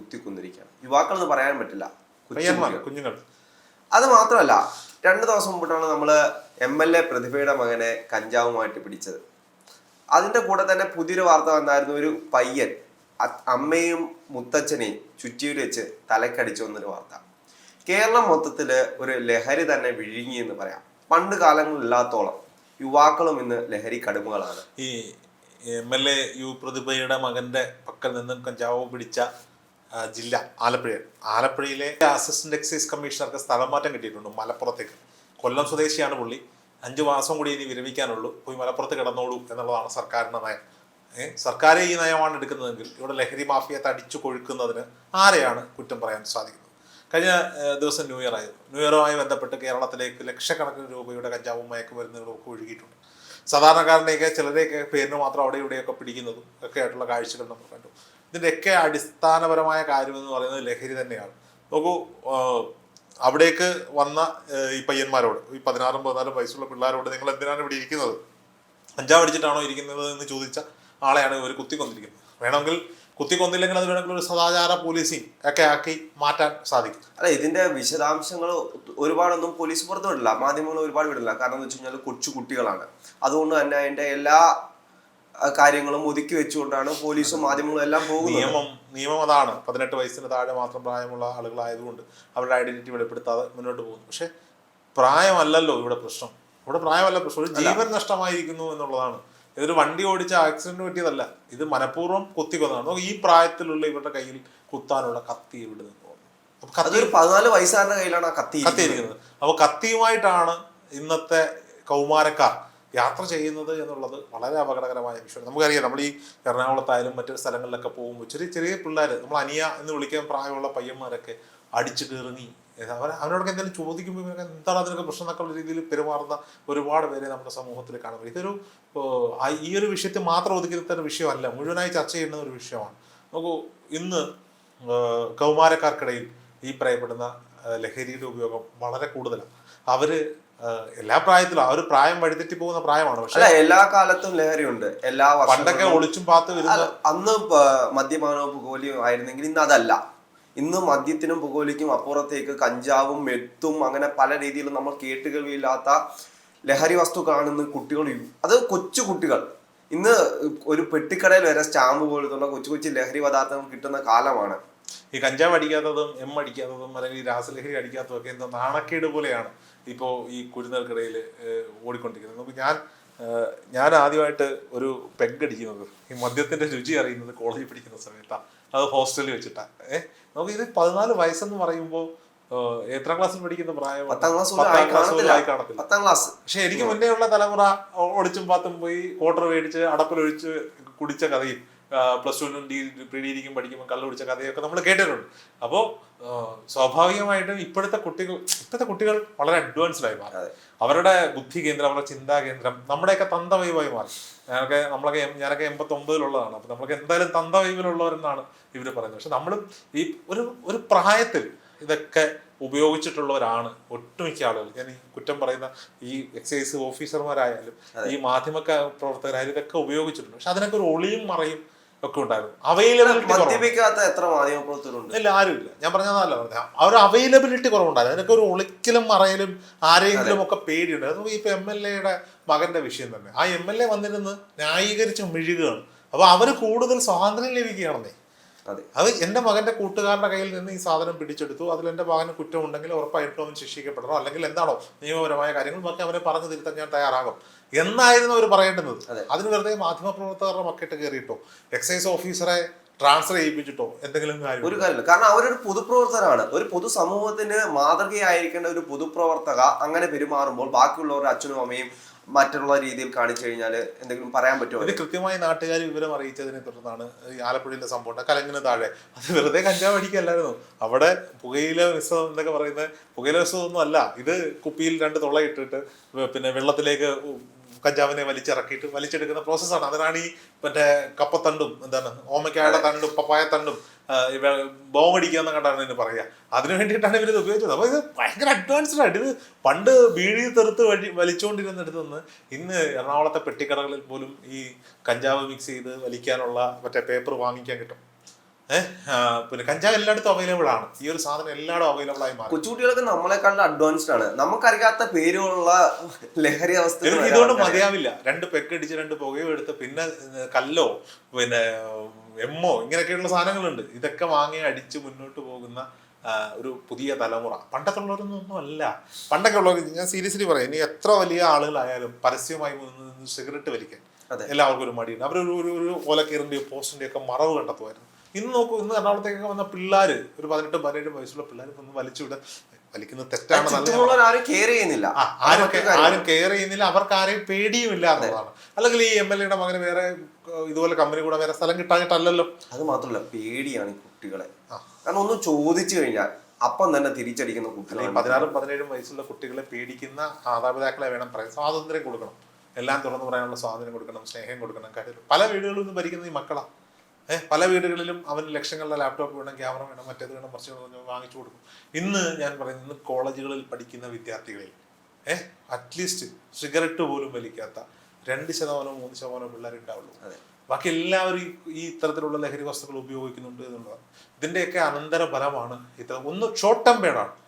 കുത്തിക്കുന്നിരിക്കുകയാണ്. യുവാക്കൾ എന്ന് പറയാൻ പറ്റില്ല. കുഞ്ഞുങ്ങൾ. അത് മാത്രമല്ല രണ്ട് ദിവസം മുമ്പിട്ടാണ് നമ്മൾ എം എൽ എ പ്രതിഭയുടെ മകനെ കഞ്ചാവുമായിട്ട് പിടിച്ചത്. അതിന്റെ കൂടെ തന്നെ പുതിയൊരു വാർത്ത വന്നായിരുന്നു ഒരു പയ്യൻ അമ്മയും മുത്തച്ഛനെയും ചുറ്റിയിൽ വെച്ച് തലക്കടിച്ചു എന്നൊരു വാർത്ത. കേരളം മൊത്തത്തിൽ ഒരു ലഹരി തന്നെ വിഴുങ്ങി എന്ന് പറയാം. പണ്ട് കാലങ്ങളില്ലാത്തോളം യുവാക്കളും ഇന്ന് ലഹരി കടുമകളാണ്. ഈ എം എൽ എ യു പ്രതിഭയുടെ മകന്റെ പക്കൽ നിന്നും കഞ്ചാവ് പിടിച്ച ജില്ല ആലപ്പുഴ. ആലപ്പുഴയിലെ അസിസ്റ്റന്റ് എക്സൈസ് കമ്മീഷണർക്ക് സ്ഥലം മാറ്റം കിട്ടിയിട്ടുണ്ട് മലപ്പുറത്തേക്ക്. കൊല്ലം സ്വദേശിയാണ് പുള്ളി. അഞ്ചു മാസം കൂടി ഇനി വിരമിക്കാനുള്ളൂ. പോയി മലപ്പുറത്ത് കിടന്നോളൂ എന്നുള്ളതാണ് സർക്കാരിന്റെ നയം. സർക്കാർ ഈ നയമാണ് എടുക്കുന്നതെങ്കിൽ ഇവിടെ ലഹരി മാഫിയെ തടിച്ചു കൊഴുക്കുന്നതിന് ആരെയാണ് കുറ്റം പറയാൻ സാധിക്കുന്നത്? കഴിഞ്ഞ ദിവസം ന്യൂ ഇയർ ആയിരുന്നു. ന്യൂ ഇയറുമായി ബന്ധപ്പെട്ട് കേരളത്തിലേക്ക് ലക്ഷക്കണക്കിന് രൂപയുടെ കഞ്ചാവും മയക്കുമരുന്നുകളും ഒക്കെ ഒഴുകിയിട്ടുണ്ട്. സാധാരണക്കാരനെയൊക്കെ ചിലരെയൊക്കെ പേരിന് മാത്രം അവിടെ ഇവിടെയൊക്കെ പിടിക്കുന്നതും ഒക്കെ ആയിട്ടുള്ള കാഴ്ചകൾ നമ്മൾ കണ്ടു. ഇതിന്റെയൊക്കെ അടിസ്ഥാനപരമായ കാര്യമെന്ന് പറയുന്നത് ലഹരി തന്നെയാണ്. നോക്കൂ അവിടേക്ക് വന്ന ഈ പയ്യന്മാരോട് ഈ പതിനാറും പതിനാലും വയസ്സുള്ള പിള്ളേരോട് നിങ്ങൾ എന്തിനാണ് ഇവിടെ ഇരിക്കുന്നത്? അഞ്ചാം അടിച്ചിട്ടാണോ ഇരിക്കുന്നത് എന്ന് ചോദിച്ച ആളെയാണ് ഇവർ കുത്തിക്കൊന്നിരിക്കുന്നത്. വേണമെങ്കിൽ കുത്തിക്കൊന്നില്ലെങ്കിൽ അത് വേണമെങ്കിൽ ഒരു സദാചാര പോലീസിങ് ഒക്കെ ആക്കി മാറ്റാൻ സാധിക്കും. അല്ല ഇതിന്റെ വിശദാംശങ്ങൾ ഒരുപാടൊന്നും പോലീസ് പുറത്തു വിടില്ല മാധ്യമങ്ങൾ ഒരുപാട് വിടില്ല. കാരണം എന്ന് വെച്ച് കഴിഞ്ഞാൽ കൊച്ചു കുട്ടികളാണ് അതുകൊണ്ട് തന്നെ അതിന്റെ എല്ലാ കാര്യങ്ങളും ഒതുക്കി വെച്ചുകൊണ്ടാണ് പോലീസും മാധ്യമങ്ങളും എല്ലാം പോകുന്നത്. നിയമം നിയമം അതാണ്. പതിനെട്ട് വയസ്സിന് താഴെ മാത്രം പ്രായമുള്ള ആളുകളായതുകൊണ്ട് അവരുടെ ഐഡന്റിറ്റി വെളിപ്പെടുത്താതെ മുന്നോട്ട് പോകുന്നു. പക്ഷെ പ്രായമല്ലല്ലോ ഇവിടെ പ്രശ്നം. ഇവിടെ പ്രായമല്ല പ്രശ്നം. ഒരു ജീവൻ നഷ്ടമായിരിക്കുന്നു എന്നുള്ളതാണ്. ഇതൊരു വണ്ടി ഓടിച്ച ആക്സിഡന്റ് പറ്റിയതല്ല. ഇത് മനഃപൂർവം കുത്തിക്കൊന്നതാണ് ഈ പ്രായത്തിലുള്ള ഇവരുടെ കയ്യിൽ കുത്താനുള്ള കത്തി ഇവിടെ നിന്ന് അതൊരു പതിനാല് വയസ്സുകാരുടെ കയ്യിലാണ് ആ കത്തി. കത്തിയിരിക്കുന്നത് അപ്പോൾ കത്തിയുമായിട്ടാണ് ഇന്നത്തെ കൗമാരക്കാർ യാത്ര ചെയ്യുന്നത് എന്നുള്ളത് വളരെ അപകടകരമായ വിഷയം നമുക്കറിയാം നമ്മൾ ഈ എറണാകുളത്തായാലും മറ്റു സ്ഥലങ്ങളിലൊക്കെ പോകുമ്പോൾ ചെറിയ ചെറിയ പിള്ളേർ നമ്മൾ അനിയ എന്ന് വിളിക്കാൻ പ്രായമുള്ള പയ്യന്മാരൊക്കെ അടിച്ചു കീറങ്ങി. അവർ അവരോടൊക്കെ എന്തെങ്കിലും ചോദിക്കുമ്പോൾ ഇവരൊക്കെ എന്താണ് അതിനൊക്കെ പ്രശ്നം എന്നൊക്കെയുള്ള രീതിയിൽ പെരുമാറുന്ന ഒരുപാട് പേരെ നമ്മുടെ സമൂഹത്തിൽ കാണുന്നത് ഇതൊരു ഈ ഒരു വിഷയത്തെ മാത്രം ഒതുക്കി ഒരു വിഷയമല്ല മുഴുവനായി ചർച്ച ചെയ്യുന്ന ഒരു വിഷയമാണ്. നോക്കൂ ഇന്ന് കൗമാരക്കാർക്കിടയിൽ ഈ പറയപ്പെടുന്ന ലഹരിയുടെ ഉപയോഗം വളരെ കൂടുതലാണ്. അവർ ആ, എല്ലാ പ്രായത്തിലും ആ ഒരു പ്രായം വഴിതെറ്റി പോകുന്ന പ്രായമാണ്. പക്ഷെ എല്ലാ കാലത്തും ലഹരി ഉണ്ട് എല്ലാ പണ്ടൊക്കെ ഒളിച്ചും പാത്തും അന്ന് മദ്യപാനവും പുകോലിയും ആയിരുന്നെങ്കിൽ ഇന്ന് അതല്ല. ഇന്ന് മദ്യത്തിനും പുകോലിക്കും അപ്പുറത്തേക്ക് കഞ്ചാവും മെത്തും അങ്ങനെ പല രീതിയിലും നമ്മൾ കേട്ടുകേൾവിയില്ലാത്ത ലഹരി വസ്തുക്കളാണ് ഇന്ന് കുട്ടികൾ അത് കൊച്ചു കുട്ടികൾ. ഇന്ന് ഒരു പെട്ടിക്കടയിൽ വരെ സ്റ്റാമ്പ് പോലത്തുള്ള കൊച്ചു കൊച്ചു ലഹരി പദാർത്ഥങ്ങൾ കിട്ടുന്ന കാലമാണ്. ഈ കഞ്ചാവ് അടിക്കാത്തതും എം അടിക്കാത്തതും അല്ലെങ്കിൽ ഈ രാസലഹരി അടിക്കാത്തതും ഒക്കെ എന്തോ നാണക്കേട് പോലെയാണ് ഇപ്പോൾ ഈ കുരുന്നുകൾക്കിടയിൽ ഓടിക്കൊണ്ടിരിക്കുന്നത്. നമുക്ക് ഞാൻ ഞാൻ ആദ്യമായിട്ട് ഒരു പെഗ് അടിക്കുന്നത് ഈ മദ്യത്തിന്റെ രുചി അറിയുന്നത് കോളേജിൽ പഠിക്കുന്ന സമയത്താണ് അത് ഹോസ്റ്റലിൽ വെച്ചിട്ടാണ് ഏഹ് നമുക്ക് ഇത് പതിനാല് വയസ്സെന്ന് പറയുമ്പോൾ എത്ര ക്ലാസ്സിൽ പഠിക്കുന്ന പ്രായം? പത്താം ക്ലാസ് പത്താം ക്ലാസ് പക്ഷെ എനിക്ക് മുന്നേ ഉള്ള തലമുറ ഒളിച്ചും പാത്തും പോയി ക്വാർട്ടർ മേടിച്ച് അടപ്പിലൊഴിച്ച് കുടിച്ച കഥയും പ്ലസ് ടുവിനും ഡി പ്രീ ഡിഗ്രിക്കും പഠിക്കുമ്പോൾ കള്ളു പിടിച്ച കഥയൊക്കെ നമ്മൾ കേട്ടിട്ടുണ്ട്. അപ്പോൾ സ്വാഭാവികമായിട്ടും ഇപ്പോഴത്തെ കുട്ടികൾ ഇപ്പോഴത്തെ കുട്ടികൾ വളരെ അഡ്വാൻസ്ഡ് ആയി മാറി. അവരുടെ ബുദ്ധി കേന്ദ്രം അവരുടെ ചിന്താ കേന്ദ്രം നമ്മുടെയൊക്കെ തന്തവൈവായി മാറി. ഞാനൊക്കെ നമ്മളൊക്കെ ഞാനൊക്കെ എൺപത്തി ഒമ്പതിലുള്ളതാണ് അപ്പൊ നമ്മളൊക്കെ എന്തായാലും തന്തവൈവിലുള്ളവരെന്നാണ് ഇവർ പറയുന്നത്. പക്ഷെ നമ്മൾ ഈ ഒരു ഒരു പ്രായത്തിൽ ഇതൊക്കെ ഉപയോഗിച്ചിട്ടുള്ളവരാണ് ഒട്ടുമിക്ക ആളുകൾ ഞാൻ ഈ കുറ്റം പറയുന്ന ഈ എക്സൈസ് ഓഫീസർമാരായാലും ഈ മാധ്യമ പ്രവർത്തകരായാലും ഇതൊക്കെ ഉപയോഗിച്ചിട്ടുണ്ട്. പക്ഷെ അതിനൊക്കെ ഒരു ഒളിയും മറയും ഒക്കെ ഉണ്ടായിരുന്നു. അവൈലബിലിറ്റി എത്ര മാധ്യമപ്രവർത്തകരുണ്ട്? ഇല്ല ആരുമില്ല. ഞാൻ പറഞ്ഞതല്ല പറഞ്ഞ ആ ഒരു അവൈലബിലിറ്റി കുറവുണ്ടായിരുന്നു. അതിനൊക്കെ ഒരു ഒളിക്കലും മറയലും ആരെങ്കിലും ഒക്കെ പേടിയുണ്ട്. അത് ഇപ്പൊ എം എൽ എയുടെ മകന്റെ വിഷയം തന്നെ. ആ എം എൽ എ വന്നിരുന്ന് ന്യായീകരിച്ച് മിഴുകുകയാണ് അപ്പൊ അവർ കൂടുതൽ സ്വാതന്ത്ര്യം ലഭിക്കുകയാണെന്നേ. അതെ. അത് എന്റെ മകന്റെ കൂട്ടുകാരുടെ കയ്യിൽ നിന്ന് ഈ സാധനം പിടിച്ചെടുത്തു. അതിൽ എന്റെ മകന് കുറ്റമുണ്ടെങ്കിൽ ഉറപ്പായിട്ടും അവൻ ശിക്ഷിക്കപ്പെടണം. അല്ലെങ്കിൽ എന്താണോ നിയമപരമായ കാര്യങ്ങൾ ബാക്കി അവനെ പറഞ്ഞു തിരുത്താൻ ഞാൻ തയ്യാറാകും. എന്നായിരുന്നു അവർ പറയേണ്ടുന്നത്. അതെ. അതിന് വെറുതെ മാധ്യമപ്രവർത്തകരുടെ മക്കിട്ട് കയറിയിട്ടോ? എക്സൈസ് ഓഫീസറെ ട്രാൻസ്ഫർ ചെയ്യിപ്പിച്ചിട്ടോ? എന്തെങ്കിലും കാര്യം. ഒരു കാര്യമില്ല. കാരണം അവരൊരു പൊതുപ്രവർത്തകരാണ്. ഒരു പൊതുസമൂഹത്തിന് മാതൃകയായിരിക്കേണ്ട ഒരു പൊതുപ്രവർത്തക അങ്ങനെ പെരുമാറുമ്പോൾ ബാക്കിയുള്ളവരുടെ അച്ഛനും അമ്മയും മറ്റുള്ള രീതിയിൽ കാണിച്ചു കഴിഞ്ഞാൽ എന്തെങ്കിലും പറയാൻ പറ്റുമോ? ഇത് കൃത്യമായി നാട്ടുകാർ വിവരം അറിയിച്ചതിനെ തുടർന്നാണ് ഈ ആലപ്പുഴയിലെ സംഭവം. കലങ്ങിന് താഴെ. അത് വെറുതെ കഞ്ചാവ് അടിക്കല്ലായിരുന്നു. അവിടെ പുകയില മിശ്രം എന്നൊക്കെ പറയുന്നത് പുകയില മിശ്രം ഒന്നും അല്ല. ഇത് കുപ്പിയിൽ രണ്ട് തുള ഇട്ടിട്ട് പിന്നെ വെള്ളത്തിലേക്ക് കഞ്ചാവിനെ വലിച്ചിറക്കിയിട്ട് വലിച്ചെടുക്കുന്ന പ്രോസസ്സാണ്. അതിനാണ് ഈ മറ്റേ കപ്പത്തണ്ടും എന്താണ് ഓമയ്ക്കായുടെ തണ്ടും പപ്പായ തണ്ടും ബോംബടിക്കുക എന്ന് കണ്ടാണ് ഇതിന് പറയുക. അതിനു വേണ്ടിയിട്ടാണ് ഇവരിത് ഉപയോഗിച്ചത്. അപ്പോൾ ഇത് ഭയങ്കര അഡ്വാൻസ്ഡ് ആയിട്ട് ഇത് പണ്ട് വീഴി തെറുത്ത് വഴി വലിച്ചുകൊണ്ടിരുന്നിടത്ത് നിന്ന് ഇന്ന് എറണാകുളത്തെ പെട്ടിക്കടകളിൽ പോലും ഈ കഞ്ചാവ് മിക്സ് ചെയ്ത് വലിക്കാനുള്ള മറ്റേ പേപ്പർ വാങ്ങിക്കാൻ കിട്ടും. പിന്നെ കഞ്ചാവ് എല്ലായിടത്തും അവൈലബിൾ ആണ്. ഈ ഒരു സാധനം എല്ലായിടത്തും അവൈലബിൾ ആയി മാറി. കൊച്ചുകുട്ടികളൊക്കെ നമ്മളെക്കാളും അഡ്വാൻസ്ഡ് ആണ്. നമുക്കറിയാത്ത പേരുകളുള്ള ലഹരി അവസ്ഥ ഇതുകൊണ്ട് മതിയാവില്ല. രണ്ട് പെക്കടിച്ച് രണ്ട് പുകയോ എടുത്ത് പിന്നെ കല്ലോ പിന്നെ എമ്മോ ഇങ്ങനെയൊക്കെയുള്ള സാധനങ്ങളുണ്ട്. ഇതൊക്കെ വാങ്ങി അടിച്ച് മുന്നോട്ട് പോകുന്ന ഒരു പുതിയ തലമുറ. പണ്ടത്തുള്ളവരൊന്നും ഒന്നും അല്ല. പണ്ടൊക്കെ ഉള്ളവർ ഞാൻ സീരിയസ്ലി പറയാം. ഇനി എത്ര വലിയ ആളുകളായാലും പരസ്യമായി സിഗരറ്റ് വലിക്കാൻ. എല്ലാവർക്കും ഒരു മടിയുണ്ട്. അവരൊരു ഒരു ഒരു പോസ്റ്റിന്റെയോ ഒക്കെ മറവ് കണ്ടെത്തുമായിരുന്നു. ഇന്ന് നോക്കൂ ഇന്ന് എറണാകുളത്തേക്ക് വന്ന പിള്ളേര് ഒരു പതിനെട്ടും പതിനേഴും വയസ്സുള്ള പിള്ളേർ ഒന്ന് വലിച്ചു വിടാൻ വലിക്കുന്നത് തെറ്റാണ് ആരും കെയർ ചെയ്യുന്നില്ല. ആരും കെയർ ചെയ്യുന്നില്ല അവർക്ക് ആരെയും പേടിയും ഇല്ല എന്നുള്ളതാണ്. അല്ലെങ്കിൽ ഈ എം എൽ എയുടെ മകന് വേറെ ഇതുപോലെ കമ്പനി കൂടെ വേറെ സ്ഥലം കിട്ടാഞ്ഞിട്ടല്ലല്ലോ. അത് മാത്രമല്ല പേടിയാണ് ഈ കുട്ടികളെ. കാരണം ഒന്ന് ചോദിച്ചു കഴിഞ്ഞാൽ അപ്പം തന്നെ തിരിച്ചടിക്കുന്ന കുട്ടികളെ പതിനാറും പതിനേഴും വയസ്സുള്ള കുട്ടികളെ പേടിക്കുന്ന മാതാപിതാക്കളെ വേണം പറയാൻ. സ്വാതന്ത്ര്യം കൊടുക്കണം. എല്ലാം തുറന്നു പറയാനുള്ള സ്വാതന്ത്ര്യം കൊടുക്കണം സ്നേഹം കൊടുക്കണം കാര്യം പല വീടുകളിൽ നിന്ന് ഭരിക്കുന്ന ഈ മക്കളാ. ഏഹ് പല വീടുകളിലും അവന് ലക്ഷങ്ങളുടെ ലാപ്ടോപ്പ് വേണം ക്യാമറ വേണം മറ്റേത് വേണം മറിച്ച് വേണം വാങ്ങിച്ചു കൊടുക്കും. ഇന്ന് ഞാൻ പറയുന്നത് ഇന്ന് കോളേജുകളിൽ പഠിക്കുന്ന വിദ്യാർത്ഥികളിൽ ഏഹ് അറ്റ്ലീസ്റ്റ് സിഗരറ്റ് പോലും വലിക്കാത്ത രണ്ട് ശതമാനമോ മൂന്ന് ശതമാനമോ അതെ. ബാക്കി എല്ലാവരും ഈ- ഇത്തരത്തിലുള്ള ലഹരി വസ്തുക്കൾ ഉപയോഗിക്കുന്നുണ്ട് എന്നുള്ളതാണ്. ഇതിന്റെയൊക്കെ അനന്തര ഫലമാണ് ഇത്തരം ഒന്ന് ഷോർട്ട് ടേം പേടാണ്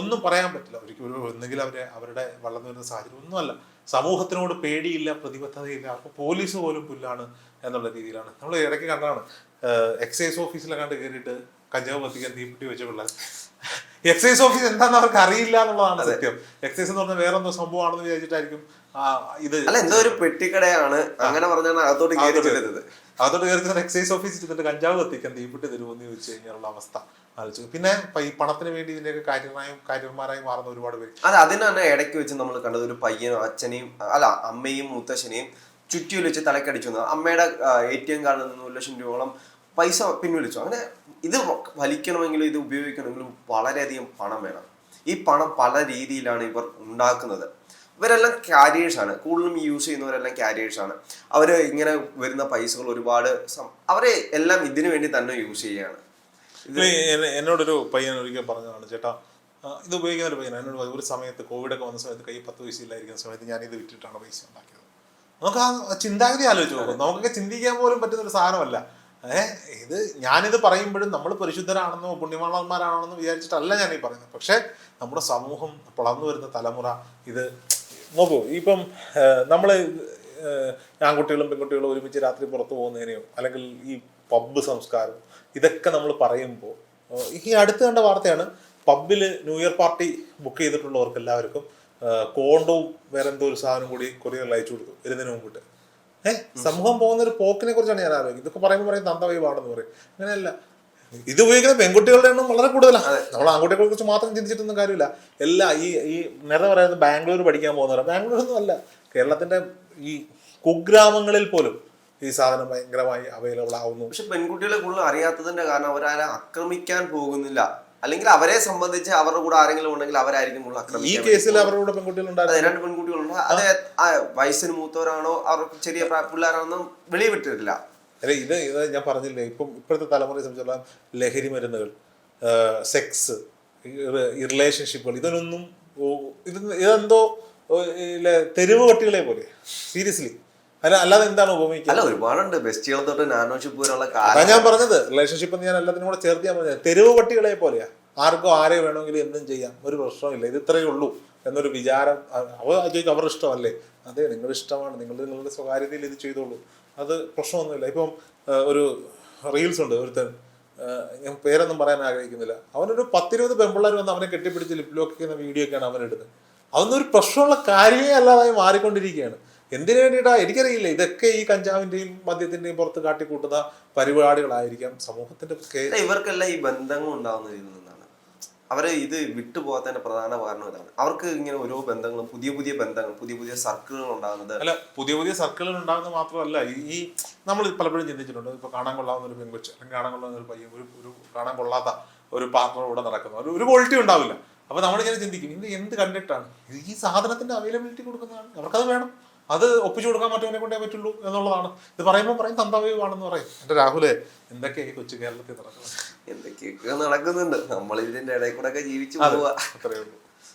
ഒന്നും പറയാൻ പറ്റില്ല. ഒരിക്കലും ഒരു ഒന്നെങ്കിൽ അവരെ അവരുടെ വളർന്നു വരുന്ന സാഹചര്യം ഒന്നുമല്ല. സമൂഹത്തിനോട് പേടിയില്ല പ്രതിബദ്ധതയില്ല. അപ്പൊ പോലീസ് പോലും പുല്ലാണ് എന്നുള്ള രീതിയിലാണ്. നമ്മൾ ഇടയ്ക്ക് കണ്ടതാണ്. എക്സൈസ് ഓഫീസിലെ കണ്ട് കയറിയിട്ട് കഞ്ചാവ് കത്തിക്കാൻ തീപ്പെട്ടി വെച്ച പിള്ളേർ. എക്സൈസ് ഓഫീസ് എന്താണെന്ന് അവർക്ക് അറിയില്ല എന്നുള്ളതാണ് സത്യം. എക്സൈസ് എന്ന് പറഞ്ഞാൽ വേറെ എന്തോ സംഭവമാണെന്ന് വിചാരിച്ചിട്ടായിരിക്കും ഇത് അല്ല എന്തോ ഒരു പെട്ടിക്കടയാണ്. അങ്ങനെ പറഞ്ഞാണ് അകത്തോട്ട് കയറി അതോട് കയറി എക്സൈസ് ഓഫീസിൽ ചെന്നിട്ട് കഞ്ചാവ് കത്തിക്കാൻ തരുമോ തരുമെന്ന് ചോദിച്ചു കഴിഞ്ഞാലുള്ള അവസ്ഥ ആലോചിച്ചു. പിന്നെ ഈ പണത്തിന് വേണ്ടി ഇതിന്റെയൊക്കെ കാര്യമായും കാര്യന്മാരായി മാറുന്ന ഒരുപാട് പേര്. അതെ അതിന് തന്നെ ഇടയ്ക്ക് വെച്ച് നമ്മൾ കണ്ടത് ഒരു പയ്യനും അച്ഛനെയും അല്ല അമ്മയും മുത്തശ്ശനെയും ചുറ്റി വെച്ച് തലക്കടിച്ചു. അമ്മയുടെ എ ടി എം കാർഡിൽ നിന്ന് ഒരു ലക്ഷം രൂപയോളം പൈസ പിൻവലിച്ചു. അങ്ങനെ ഇത് വലിക്കണമെങ്കിലും ഇത് ഉപയോഗിക്കണമെങ്കിലും വളരെയധികം പണം വേണം. ഈ പണം പല രീതിയിലാണ് ഇവർ ഉണ്ടാക്കുന്നത്. ഇവരെല്ലാം ക്യാരിയേഴ്സാണ് കൂടുതലും യൂസ് ചെയ്യുന്നവരെല്ലാം ക്യാരിയേഴ്സാണ് അവർ ഇങ്ങനെ വരുന്ന പൈസകൾ ഒരുപാട് അവരെ എല്ലാം ഇതിനു വേണ്ടി തന്നെ യൂസ് ചെയ്യുകയാണ്. എന്നോടൊരു പയ്യൻ ഒരിക്കൽ പറഞ്ഞതാണ് ചേട്ടാ ഇത് ഉപയോഗിക്കുന്ന ഒരു പയ്യൻ എന്നോട് ഒരു സമയത്ത് കോവിഡൊക്കെ വന്ന സമയത്ത് കൈ പത്ത് പൈസ ഇല്ലായിരിക്കുന്ന സമയത്ത് ഞാൻ ഇത് വിറ്റിട്ടാണ് പൈസ ഉണ്ടാക്കിയത്. നമുക്ക് ആ ചിന്താഗതി ആലോചിച്ച് നോക്കും. നമുക്കൊക്കെ ചിന്തിക്കാൻ പോലും പറ്റുന്ന ഒരു സാധനമല്ല. ഏഹ് ഇത് ഞാനിത് പറയുമ്പോഴും നമ്മൾ പരിശുദ്ധരാണെന്നോ പുണ്യമാളന്മാരാണെന്നോ വിചാരിച്ചിട്ടല്ല ഞാൻ ഈ പറയുന്നത്. പക്ഷേ നമ്മുടെ സമൂഹം വളർന്നു വരുന്ന തലമുറ ഇത് നോക്കൂ ഇപ്പം നമ്മൾ ആൺകുട്ടികളും പെൺകുട്ടികളും ഒരുമിച്ച് രാത്രി പുറത്തു പോകുന്നതിനെയോ അല്ലെങ്കിൽ ഈ പബ്ബ് സംസ്കാരം ഇതൊക്കെ നമ്മൾ പറയുമ്പോൾ ഈ അടുത്ത് കണ്ട വാർത്തയാണ് പബ്ബിൽ ന്യൂ ഇയർ പാർട്ടി ബുക്ക് ചെയ്തിട്ടുള്ളവർക്ക് എല്ലാവർക്കും കോണ്ടവും വേറെ എന്തോ ഒരു സാധനം കൂടി കൊറിയറിൽ അയച്ചു കൊടുത്തു വരുന്നതിന് മുമ്പിട്ട് ഏഹ് സമൂഹം പോകുന്ന ഒരു പോക്കിനെ കുറിച്ചാണ് ഞാൻ ആലോചിക്കുന്നത്. ഇതൊക്കെ പറയുമ്പോൾ പറയും തന്തവൈവാണെന്ന് പറയും. അങ്ങനെയല്ല ഇത് ഉപയോഗിക്കുന്ന പെൺകുട്ടികളുടെ എണ്ണം വളരെ കൂടുതലാണ്. നമ്മൾ ആൺകുട്ടികളെ കുറിച്ച് മാത്രം ചിന്തിച്ചിട്ടൊന്നും കാര്യമില്ല. എല്ലാ ഈ ഈ നേരത്തെ പറയുന്നത് ബാംഗ്ലൂർ പഠിക്കാൻ പോകുന്നവരാണ് ബാംഗ്ലൂർ ഒന്നും അല്ല. കേരളത്തിന്റെ ഈ കുഗ്രാമങ്ങളിൽ പോലും ഈ സാധനം ഭയങ്കരമായി അവൈലബിൾ ആവുന്നു. പക്ഷെ പെൺകുട്ടികളെ കൂടുതൽ അറിയാത്തതിന്റെ കാരണം അവരാരെ ആക്രമിക്കാൻ പോകുന്നില്ല. അല്ലെങ്കിൽ അവരെ സംബന്ധിച്ച് അവരുടെ കൂടെ ആരെങ്കിലും ഉണ്ടെങ്കിൽ അവരായിരിക്കും കൂടുതൽ ഈ കേസിൽ അവരുടെ കൂടെ പെൺകുട്ടികളുണ്ടായിരുന്നു രണ്ട് പെൺകുട്ടികളുണ്ട്. അത് വയസ്സിന് മൂത്തവരാണോ അവർക്ക് ചെറിയ പ്രായ- വെളിയിൽ വെളിവിട്ടിട്ടില്ല അല്ലെ ഇത് ഇത് ഞാൻ പറഞ്ഞില്ലേ ഇപ്പം ഇപ്പോഴത്തെ തലമുറയെ സംബന്ധിച്ചിടത്തോളം ലഹരി മരുന്നുകൾ സെക്സ് റിലേഷൻഷിപ്പുകൾ ഇതിനൊന്നും ഇത് ഇതെന്തോ തെരുവ് പട്ടികളെ പോലെ സീരിയസ്ലി അല്ല അല്ലാതെ എന്താണ് ഉപമിക്കുക? അല്ല ഒരുപാടുണ്ട്. ബെസ്റ്റികൾ തൊട്ട് നാനോഷിപ്പ് വരെയുള്ള അതാ ഞാൻ പറഞ്ഞത്. റിലേഷൻഷിപ്പ് ഞാൻ എല്ലാത്തിനും കൂടെ ചേർത്ത് ഞാൻ പറഞ്ഞത്. തെരുവ് പട്ടികളെ പോലെയാ. ആർക്കോ ആരെ വേണമെങ്കിലും എന്തും ചെയ്യാം. ഒരു പ്രശ്നമില്ല ഇത് ഇത്രയേ ഉള്ളൂ എന്നൊരു വിചാരം അവർ അവ ചോദിക്കും അവരുടെ ഇഷ്ടമല്ലേ? അതെ നിങ്ങളുടെ ഇഷ്ടമാണ് നിങ്ങൾ നിങ്ങളുടെ സ്വകാര്യതയിൽ ഇത് ചെയ്തോളൂ. അത് പ്രശ്നമൊന്നുമില്ല. ഇപ്പം ഒരു റീൽസ് ഉണ്ട്. ഒരുത്തൻ ഞാൻ പേരൊന്നും പറയാൻ ആഗ്രഹിക്കുന്നില്ല. അവനൊരു പത്തിരുപത് പെമ്പിള്ളേർ വന്ന് അവനെ കെട്ടിപ്പിടിച്ച് ലിപ് ലോക്ക് ചെയ്യുന്ന വീഡിയോ ഒക്കെയാണ് അവൻ ഇടുന്നത്. അതൊന്നും ഒരു പ്രശ്നമുള്ള കാര്യമേ അല്ലാതായി മാറിക്കൊണ്ടിരിക്കുകയാണ്. എന്തിനു വേണ്ടിയിട്ടാ? എനിക്കറിയില്ല. ഇതൊക്കെ ഈ കഞ്ചാവിന്റെയും മദ്യത്തിന്റെയും പുറത്ത് കാട്ടിക്കൂട്ടുന്ന പരിപാടികളായിരിക്കാം സമൂഹത്തിന്റെ ഇവർക്കെല്ലാം ഈ ബന്ധങ്ങൾ ഉണ്ടാവുന്ന രീതിയിൽ നിന്നാണ്. അവരെ ഇത് വിട്ടുപോകാത്തതിന്റെ പ്രധാന കാരണം ഇതാണ്. അവർക്ക് ഇങ്ങനെ ഓരോ ബന്ധങ്ങളും പുതിയ പുതിയ ബന്ധങ്ങൾ പുതിയ പുതിയ സർക്കിളുകൾ ഉണ്ടാകുന്നത്. അല്ല പുതിയ പുതിയ സർക്കിളുകൾ ഉണ്ടാകുന്നത് മാത്രമല്ല ഈ നമ്മൾ പലപ്പോഴും ചിന്തിച്ചിട്ടുണ്ട്. ഇപ്പൊ കാണാൻ കൊള്ളാവുന്ന ഒരു പെൺകൊച്ച് അല്ലെങ്കിൽ കാണാൻ കൊള്ളാവുന്ന ഒരു പയ്യൻ ഒരു ഒരു കാണാൻ കൊള്ളാത്ത ഒരു പാർട്ണർ കൂടെ നടക്കുന്നു. ഒരു ഒരു ക്വാളിറ്റി ഉണ്ടാവില്ല. അപ്പൊ നമ്മളിങ്ങനെ ചിന്തിക്കും ഇത് എന്ത് കണ്ടിട്ടാണ് ഈ സാധനത്തിന്റെ അവൈലബിലിറ്റി കൊടുക്കുന്നതാണ്. അവർക്കത് വേണം. അത് ഒപ്പിച്ചു കൊടുക്കാൻ മറ്റവനെ കൊണ്ടേ പറ്റുള്ളൂ എന്നുള്ളതാണ്. ഇത് പറയുമ്പോൾ പറയും തന്തവ്യമാണെന്ന് പറയും. എന്റെ രാഹുലെ എന്തൊക്കെയാ ഈ കൊച്ചു കേരളത്തിൽ നടക്കുന്നത്? എന്തൊക്കെയൊക്കെ നടക്കുന്നുണ്ട്. നമ്മൾ ഇതിന്റെ ഇടയിൽ കൂടെ ഒക്കെ ജീവിച്ചു പോവാ. പോവുക അത്രയേ ഉള്ളൂ.